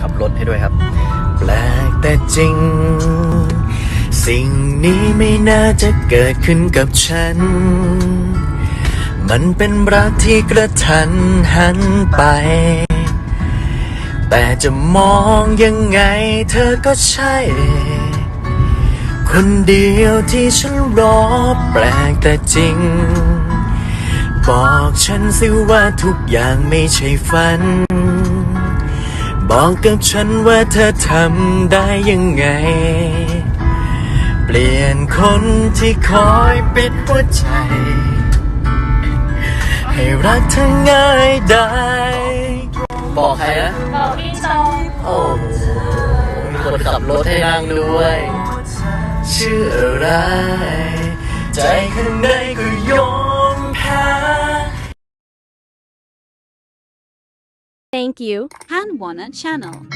ขับรถให้ด้วยครับ แปลกแต่จริง สิ่งนี้ไม่น่าจะเกิดขึ้นกับฉัน มันเป็นรักที่กระทันหันไป แต่จะมองยังไงเธอก็ใช่ คนเดียวที่ฉันรอแปลกแต่จริงบอกฉันสิว่าทุกอย่างไม่ใช่ฝัน บอกกับฉันว่าเธอทำได้ยังไง เปลี่ยนคนที่คอยปิดหัวใจ ให้รักเธอง่ายได้ บอกใครนะ บอกพี่จองโอ้มีคนขับรถให้นั่งด้วย ชื่ออะไร ใจข้างในก็ยอ Thank you, Han Wanna Channel.